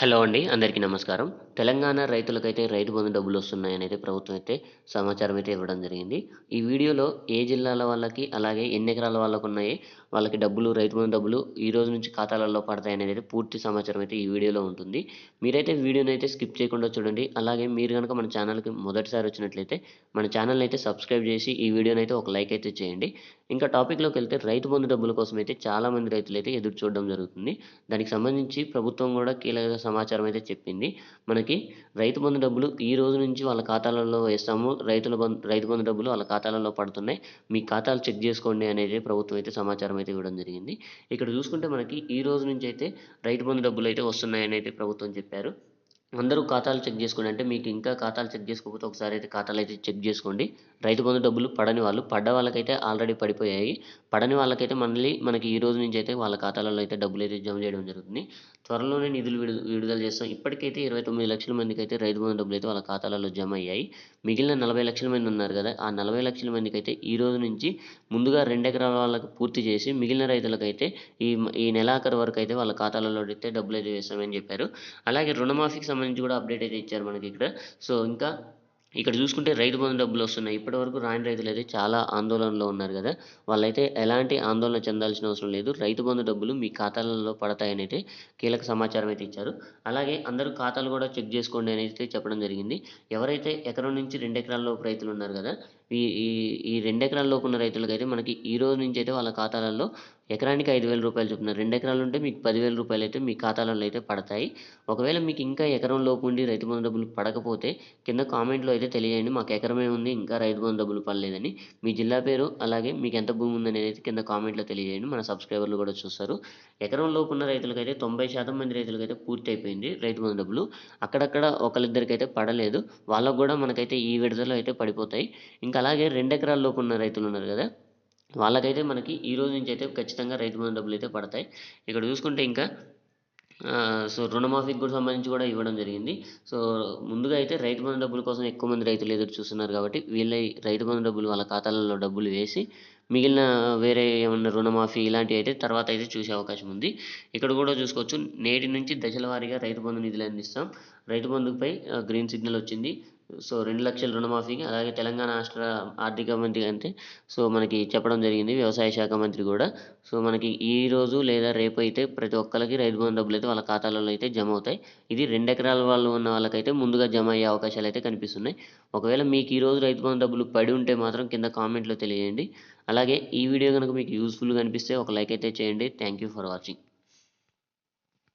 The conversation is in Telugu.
హలో అండి అందరికీ నమస్కారం. తెలంగాణ రైతులకైతే రైతు బంధు డబ్బులు వస్తున్నాయని అయితే ప్రభుత్వం అయితే సమాచారం అయితే ఇవ్వడం జరిగింది. ఈ వీడియోలో ఏ జిల్లాల వాళ్ళకి అలాగే ఎన్ని ఎకరాల వాళ్ళకు ఉన్నాయి వాళ్ళకి డబ్బులు రైతు బంధు డబ్బులు ఈ రోజు నుంచి ఖాతాలలో పడతాయి అనేది అయితే పూర్తి సమాచారం అయితే ఈ వీడియోలో ఉంటుంది. మీరైతే వీడియోని అయితే స్కిప్ చేయకుండా చూడండి. అలాగే మీరు కనుక మన ఛానల్కి మొదటిసారి వచ్చినట్లయితే మన ఛానల్ని అయితే సబ్స్క్రైబ్ చేసి ఈ వీడియోని అయితే ఒక లైక్ అయితే చేయండి. ఇంకా టాపిక్లోకి వెళ్తే రైతు బంధు డబ్బుల కోసం అయితే చాలామంది రైతులు అయితే ఎదురు చూడడం జరుగుతుంది. దానికి సంబంధించి ప్రభుత్వం కూడా కీలక సమాచారం అయితే చెప్పింది. మనకి రైతు బంధు డబ్బులు ఈ రోజు నుంచి వాళ్ళ ఖాతాలలో వేస్తాము. రైతుల బంధు రైతు బంధు డబ్బులు వాళ్ళ ఖాతాలలో పడుతున్నాయి. మీ ఖాతాలు చెక్ చేసుకోండి అనేది ప్రభుత్వం అయితే సమాచారం అయితే ఇవ్వడం జరిగింది. ఇక్కడ చూసుకుంటే మనకి ఈ రోజు నుంచి అయితే రైతు బంధు డబ్బులు అయితే వస్తున్నాయని అయితే ప్రభుత్వం చెప్పారు. అందరూ ఖాతాలు చెక్ చేసుకోండి. అంటే మీకు ఇంకా ఖాతాలు చెక్ చేసుకోకపోతే ఒకసారి అయితే ఖాతాలు అయితే చెక్ చేసుకోండి. రైతు బంధు డబ్బులు పడని వాళ్ళు పడ్డ వాళ్ళకైతే ఆల్రెడీ పడిపోయాయి. పడని వాళ్ళకైతే మళ్ళీ మనకి ఈ రోజు నుంచి అయితే వాళ్ళ ఖాతాలలో అయితే డబ్బులు అయితే జమ చేయడం జరుగుతుంది. త్వరలోనే నిధులు విడుదల చేస్తాం. ఇప్పటికైతే ఇరవై తొమ్మిది లక్షల మందికి అయితే రైతు బంధు డబ్బులు అయితే వాళ్ళ ఖాతాలలో జమ అయ్యాయి. మిగిలిన నలభై లక్షల మంది ఉన్నారు కదా ఆ నలభై లక్షల మందికి అయితే ఈ రోజు నుంచి ముందుగా రెండు ఎకరాల వాళ్ళకి పూర్తి చేసి మిగిలిన రైతులకైతే ఈ ఈ నెలాఖరు వరకు అయితే వాళ్ళ ఖాతాలలో అయితే డబ్బులు అయితే వేస్తామని చెప్పారు. అలాగే రుణమాఫీకి సంబంధించి కూడా అప్డేట్ అయితే ఇచ్చారు మనకి ఇక్కడ. సో ఇంకా ఇక్కడ చూసుకుంటే రైతు బంధు డబ్బులు వస్తున్నాయి. ఇప్పటివరకు రాని రైతులు అయితే చాలా ఆందోళనలో ఉన్నారు కదా. వాళ్ళైతే ఎలాంటి ఆందోళన చెందాల్సిన అవసరం లేదు. రైతు బంధు డబ్బులు మీ ఖాతాలలో పడతాయని అయితే కీలక సమాచారం అయితే ఇచ్చారు. అలాగే అందరూ ఖాతాలు కూడా చెక్ చేసుకోండి అని అయితే చెప్పడం జరిగింది. ఎవరైతే ఎకరం నుంచి రెండు ఎకరాల లోపు రైతులు ఉన్నారు కదా ఈ ఈ ఈ రెండు ఎకరాల లోపు ఉన్న రైతులకైతే మనకి ఈ రోజు నుంచి అయితే వాళ్ళ ఖాతాలలో ఎకరానికి ఐదు వేల రూపాయలు చొప్పున రెండు ఎకరాలు ఉంటే మీకు పదివేల రూపాయలు అయితే మీ ఖాతాలలో అయితే పడతాయి. ఒకవేళ మీకు ఇంకా ఎకరం లోపు ఉండి రైతు బంధు డబ్బులు పడకపోతే కింద కామెంట్లో అయితే తెలియజేయండి. మాకు ఎకరమే ఉంది ఇంకా రైతు బంధు డబ్బులు పడలేదని. మీ జిల్లా పేరు అలాగే మీకు ఎంత భూమి ఉందనేది అయితే కింద కామెంట్లో తెలియజేయండి. మన సబ్స్క్రైబర్లు కూడా చూస్తారు. ఎకరం లోపు ఉన్న రైతులకైతే తొంభై శాతం మంది రైతులకైతే పూర్తి అయిపోయింది రైతు బంధు డబ్బులు. అక్కడక్కడ ఒకరిద్దరికైతే పడలేదు. వాళ్ళకు కూడా మనకైతే ఈ విడుదల అయితే పడిపోతాయి. ఇంకా అలాగే రెండు ఎకరాల లోపు ఉన్న రైతులు ఉన్నారు కదా వాళ్ళకైతే మనకి ఈ రోజు నుంచి అయితే ఖచ్చితంగా రైతు బంధు డబ్బులు అయితే పడతాయి. ఇక్కడ చూసుకుంటే ఇంకా సో రుణమాఫీకి కూడా సంబంధించి కూడా ఇవ్వడం జరిగింది. సో ముందుగా అయితే రైతు బంధు డబ్బుల కోసం ఎక్కువ మంది రైతులు ఎదురు చూస్తున్నారు కాబట్టి వీళ్ళ రైతు బంధు డబ్బులు వాళ్ళ ఖాతాలలో డబ్బులు వేసి మిగిలిన వేరే ఏమన్నా రుణమాఫీ ఇలాంటివి అయితే తర్వాత అయితే చూసే అవకాశం ఉంది. ఇక్కడ కూడా చూసుకోవచ్చు నేటి నుంచి దశల వారీగా రైతు బంధు నిధులు అందిస్తాం. రైతు బంధుపై గ్రీన్ సిగ్నల్ వచ్చింది. సో రెండు లక్షల రుణమాఫీకి అలాగే తెలంగాణ రాష్ట్ర ఆర్థిక మంత్రి అంటే సో మనకి చెప్పడం జరిగింది వ్యవసాయ శాఖ మంత్రి కూడా. సో మనకి ఈ రోజు లేదా రేపు అయితే ప్రతి ఒక్కరికి రైతు బంధు డబ్బులు అయితే వాళ్ళ ఖాతాలలో అయితే జమ అవుతాయి. ఇది రెండు ఎకరాల వాళ్ళు ఉన్న వాళ్ళకైతే ముందుగా జమ అయ్యే అవకాశాలు అయితే కనిపిస్తున్నాయి. ఒకవేళ మీకు ఈ రోజు రైతు బంధు డబ్బులు పడి ఉంటే మాత్రం కింద కామెంట్లో తెలియజేయండి. అలాగే ఈ వీడియో కనుక మీకు యూస్ఫుల్గా అనిపిస్తే ఒక లైక్ అయితే చేయండి. Thank you for watching.